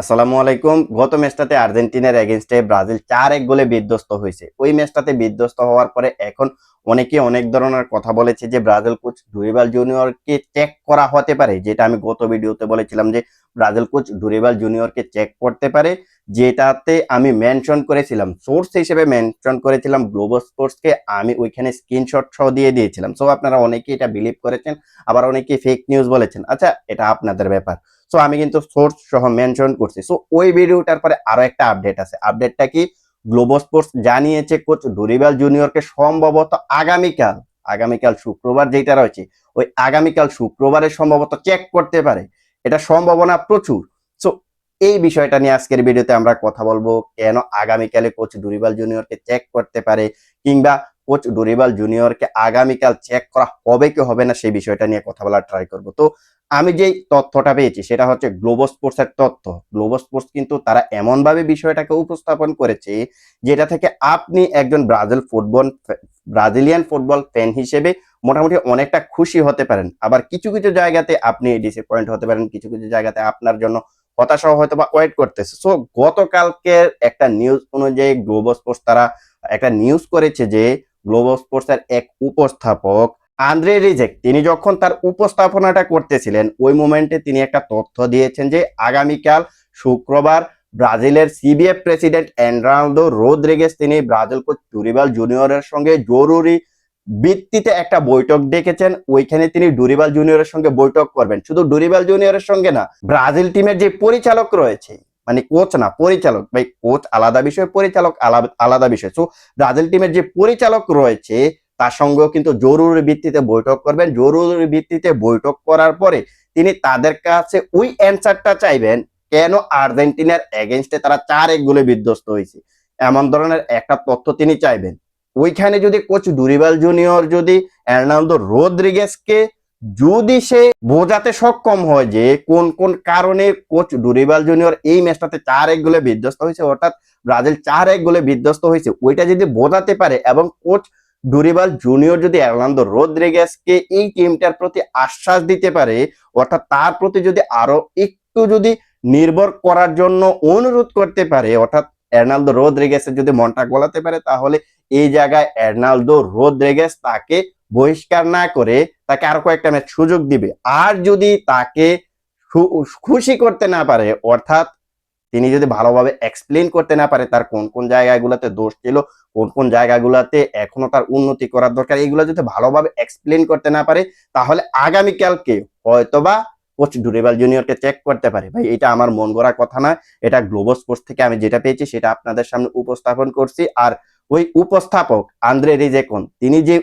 আসসালামু আলাইকুম। গত ম্যাচটাতে আর্জেন্টিনার এগেনস্টে ব্রাজিল চার এক গোলে বিধ্বস্ত হয়েছে। ওই ম্যাচটাতে বিধ্বস্ত হওয়ার পরে এখন অনেকে অনেক ধরনের কথা বলেছে যে ব্রাজিল কোচ ডুরিবাল জুনিয়রকে চেক করা হতে পারে, যেটা আমি গত ভিডিওতে বলেছিলাম যে ব্রাজিল কোচ ডুরিবাল জুনিয়রকে চেক করতে পারে। যেটাতে আমি মেনশন করেছিলাম সোর্স হিসেবে মেনশন করেছিলাম গ্লোবাল স্পোর্টসকে আমি ওইখানে স্ক্রিনশট সহ দিয়ে দিয়েছিলাম। সো আপনারা অনেকেই এটা বিলিভ করেছেন, আবার অনেকেই ফেক নিউজ বলেছেন। আচ্ছা এটা আপনাদের ব্যাপার। সো আমি কিন্তু সোর্স সহ মেনশন করছি। সো ওই ভিডিওটার পরে আরও একটা আপডেট আছে। আপডেটটা কি? গ্লোবো স্পোর্টস জানিয়েছে কোচ ডুরিবাল জুনিয়রকে সম্ভবত আগামীকাল আগামীকাল শুক্রবার যেটা রয়েছে, ওই আগামীকাল শুক্রবারে সম্ভবত চেক করতে পারে। এটা সম্ভাবনা প্রচুর। এই বিষয়টা নিয়ে আজকের ভিডিওতে আমরা কথা বলব কেন আগামীকালে কোচ ডুরিবাল জুনিয়রকে চেক করতে পারে কিংবা কোচ ডুরিবাল জুনিয়রকে আগামীকাল চেক করা হবে কি হবে না সেই বিষয়টা নিয়ে কথা বলার ট্রাই করব। তো আমি যেই তথ্যটা পেয়েছি সেটা হচ্ছে গ্লোবো স্পোর্টস এর তথ্য। গ্লোবো স্পোর্টস কিন্তু তারা এমন ভাবে বিষয়টাকে উপস্থাপন করেছে যেটা থেকে আপনি একজন Brazil football Brazilian football fan হিসেবে মোটামুটি অনেকটা খুশি হতে পারেন। আবার কিছু কিছু জায়গাতে আপনি ডিসঅ্যাপয়েন্ট হতে পারেন, কিছু কিছু জায়গাতে আপনার জন্য হতাশাও হয়তো বা ওয়েট করতেছে। সো গতকালকের একটা নিউজ অনুযায়ী গ্লোবো স্পোর্টস তারা একটা নিউজ করেছে যে গ্লোবো স্পোর্টস এর এক উপস্থাপক আন্দ্রে রিজেক তিনি যখন তার উপস্থাপনাটা করতেছিলেন, ওই মোমেন্টে তিনি একটা তথ্য দিয়েছেন যে, আগামীকাল শুক্রবার ব্রাজিলের সিবিএফ প্রেসিডেন্ট এনরালদো রোদ্রিগেস তিনি ব্রাজিল কোচ টুরিবাল জুনিয়রের সঙ্গে জরুরি ভিত্তিতে একটা বৈঠক ডেকেছেন, ওইখানে তিনি ডুরিবাল জুনিয়রের সঙ্গে বৈঠক করবেন। শুধু ডুরিবাল জুনিয়রের সঙ্গে না, ব্রাজিল টিমের যে পরিচালক রয়েছে মানে কোচ না, পরিচালক, ভাই, কোচ আলাদা বিষয়, পরিচালক আলাদা বিষয়। সো ব্রাজিল টিমের যে পরিচালক রয়েছে, তার সঙ্গেও কিন্তু জরুরি ভিত্তিতে বৈঠক করবেন। জরুরি ভিত্তিতে বৈঠক করার পরে তিনি তাদের কাছে ওই অ্যান্সারটা চাইবেন, কেন আর্জেন্টিনার এগেনস্টে তারা চার এক গোলে বিধ্বস্ত হয়েছে? এমন ধরনের একটা তথ্য তিনি চাইবেন। ওইখানে যদি কোচ ডুরিবাল জুনিয়র যদি এর্নাল্দো রোদ্রিগেসকে যদি সে বোঝাতে সক্ষম হয় যে কোন কোন কারণে কোচ ডুরিবাল জুনিয়র এই ম্যাচটাতে চার এক গোলে বিধ্বস্ত হয়েছে, অর্থাৎ ব্রাজিল চার এক গোলে বিধ্বস্ত হয়েছে, ওইটা যদি বোঝাতে পারে এবং কোচ ডুরিবাল জুনিয়র যদি এরলান্দো রোদ্রিগেসকে এই টিমটার প্রতি আশ্বাস দিতে পারে, অর্থাৎ তার প্রতি যদি আরও একটু যদি নির্ভর করার জন্য অনুরোধ করতে পারে, অর্থাৎ এর্নালদো রোদ্রিগেসের যদি মনটা গলাতে পারে, তাহলে এই জায়গায় এর্নালদো রোদ্রিগেস তাকে বহিষ্কার না করে তাকে আরও কয়েকটা ম্যাচ সুযোগ দিবে। আর যদি তাকে খুশি করতে না পারে, অর্থাৎ তিনি যদি ভালোভাবে এক্সপ্লেন করতে না পারে তার কোন কোন জায়গাগুলোতে দোষ ছিল, কোন কোন জায়গাগুলোতে এখনও তার উন্নতি করার দরকার এইগুলো যদি ভালোভাবে এক্সপ্লেন করতে না পারে, তাহলে আগামীকালকে হয়তোবা কোচ ডুরেবাল জুনিয়রকে চেক করতে পারে। ভাই, এটা আমার মন গড়া কথা না এটা গ্লোবাল স্পোর্টস থেকে আমি যেটা পেয়েছি সেটা আপনাদের সামনে উপস্থাপন করছি। আর ওই উপস্থাপক আন্দ্রে রিজেকন, তিনি যে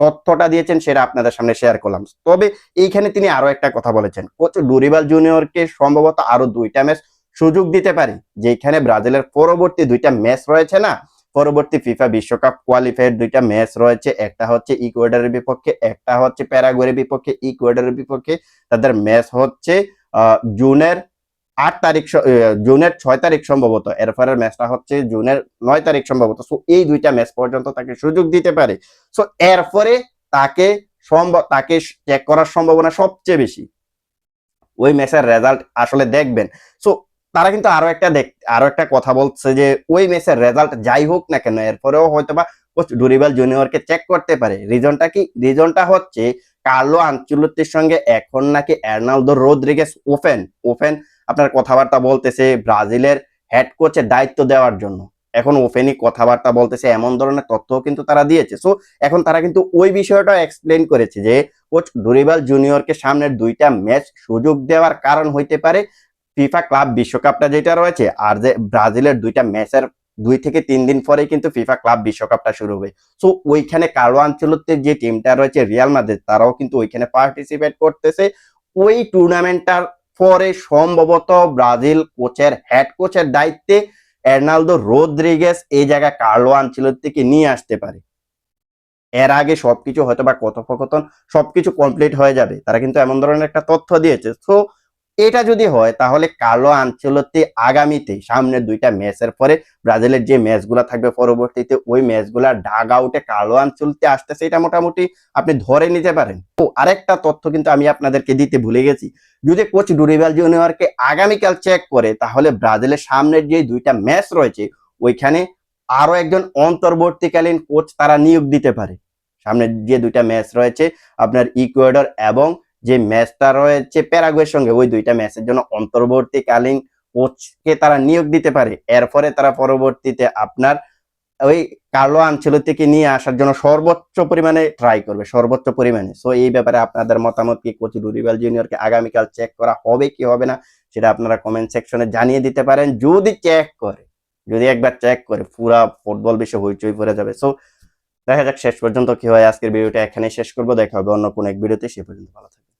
তথ্যটা দিয়েছেন সেটা আপনাদের সামনে শেয়ার করলাম। তবে এইখানে তিনি আরও একটা কথা বলেছেন, কোচ ডুরিবাল জুনিয়রকে সম্ভবত আরও দুইটা ম্যাচ সুযোগ দিতে পারি, যেখানে ব্রাজিলের পরবর্তী দুইটা ম্যাচ রয়েছে না, পরবর্তী ফিফা বিশ্বকাপ কোয়ালিফায়ার দুইটা ম্যাচ রয়েছে, একটা হচ্ছে ইকুয়েডারের বিপক্ষে, একটা হচ্ছে প্যারাগুয়ের বিপক্ষে, ইকুয়েডারের বিপক্ষে, তাদের ম্যাচ হচ্ছে জুনের আট তারিখ জুনের ছয় তারিখ সম্ভবত। এরপরের ম্যাচটা হচ্ছে জুনের নয় তারিখ সম্ভবত। সো এই দুইটা ম্যাচ পর্যন্ত তাকে সুযোগ দিতে পারে। সো এরপরে তাকে সম্ভব তাকে চেক করার সম্ভাবনা সবচেয়ে বেশি। ওই ম্যাচের রেজাল্ট আসলে দেখবেন। সো তারা কিন্তু আরও একটা দেখ আরও একটা কথা বলছে যে, ওই ম্যাচের রেজাল্ট যাই হোক না কেন, এরপরেও হয়তো বা কোচ ডুরিবাল জুনিয়রকে চেক করতে পারে। রিজনটা কি? রিজনটা হচ্ছে কার্লো আঞ্চলতির সঙ্গে এখন নাকি এর্নালদো রোদ্রিগেস ওপেন ওপেন আপনার কথাবার্তা বলতেছে, ব্রাজিলের হেড কোচের দায়িত্ব দেওয়ার জন্য। এখন ওপেনই কথাবার্তা বলতেছে, এমন ধরনের তথ্য কিন্তু তারা দিয়েছে। সো এখন তারা কিন্তু ওই বিষয়টা এক্সপ্লেন করেছে যে কোচ ডুরিবাল জুনিয়রকে সামনের দুইটা ম্যাচ সুযোগ দেওয়ার কারণ হইতে পারে ফিফা ক্লাব বিশ্বকাপটা যেটা রয়েছে, আর যে ব্রাজিলের দুইটা ম্যাচের দুই থেকে তিন দিন পরে কিন্তু ফিফা ক্লাব বিশ্বকাপটা শুরু হবে। সো ওইখানে কালো আঞ্চলতের যে টিমটা রয়েছে রিয়াল মাদ্রিদ তারাও কিন্তু ওইখানে পার্টিসিপেট করতেছে। ওই টুর্নামেন্টটার পরে সম্ভবত ব্রাজিল কোচের হেড কোচের দায়িত্বে এর্নালদো রোদ্রিগেস এই জায়গায় কার্লো থেকে নিয়ে আসতে পারে। এর আগে সবকিছু হয়তো বা কথোপকথন, সবকিছু কমপ্লিট হয়ে যাবে। তারা কিন্তু এমন ধরনের একটা তথ্য দিয়েছে। সো এটা যদি হয়, তাহলে কালো আঞ্চলতে আগামীতে সামনের দুইটা ম্যাচের পরে ব্রাজিলের যে ম্যাচগুলা থাকবে পরবর্তীতে, ওই ম্যাচগুলা ডাগ আউটে কালো আঞ্চলতে আসতেছে, এটা মোটামুটি আপনি ধরে নিতে পারেন। তো আরেকটা তথ্য কিন্তু আমি আপনাদেরকে দিতে ভুলে গেছি। যদি কোচ ডুরিবাল জুনিয়রকে আগামীকাল চেক করে, তাহলে ব্রাজিলের সামনের যে দুইটা ম্যাচ রয়েছে, ওইখানে আরও একজন অন্তর্বর্তীকালীন কোচ তারা নিয়োগ দিতে পারে। সামনে যে দুইটা ম্যাচ রয়েছে, আপনার ইকুয়েডর এবং যে ম্যাচটা রয়েছে প্যারাগুয়ের সঙ্গে, ওই দুইটা ম্যাচের জন্য অন্তর্বর্তীকালীন কোচকে তারা নিয়োগ দিতে পারে। এরপরে তারা পরবর্তীতে আপনার ওই কার্লো আঞ্চলতিকে নিয়ে আসার জন্য সর্বোচ্চ পরিমাণে ট্রাই করবে, সর্বোচ্চ পরিমাণে। সো এই ব্যাপারে আপনাদের মতামত কি? কোচ রুরিবাল জুনিয়রকে আগামীকাল চেক করা হবে কি হবে না, সেটা আপনারা কমেন্ট সেকশনে জানিয়ে দিতে পারেন। যদি চেক করে, যদি একবার চেক করে, পুরা ফুটবল বিশ্ব হইচই পড়ে যাবে। সো দেখা যাক, শেষ পর্যন্ত কি হয়। আজকের ভিডিওটা এখানে শেষ করব। দেখা হবে অন্য কোনো এক ভিডিওতে সে পর্যন্ত ভালো থাকবে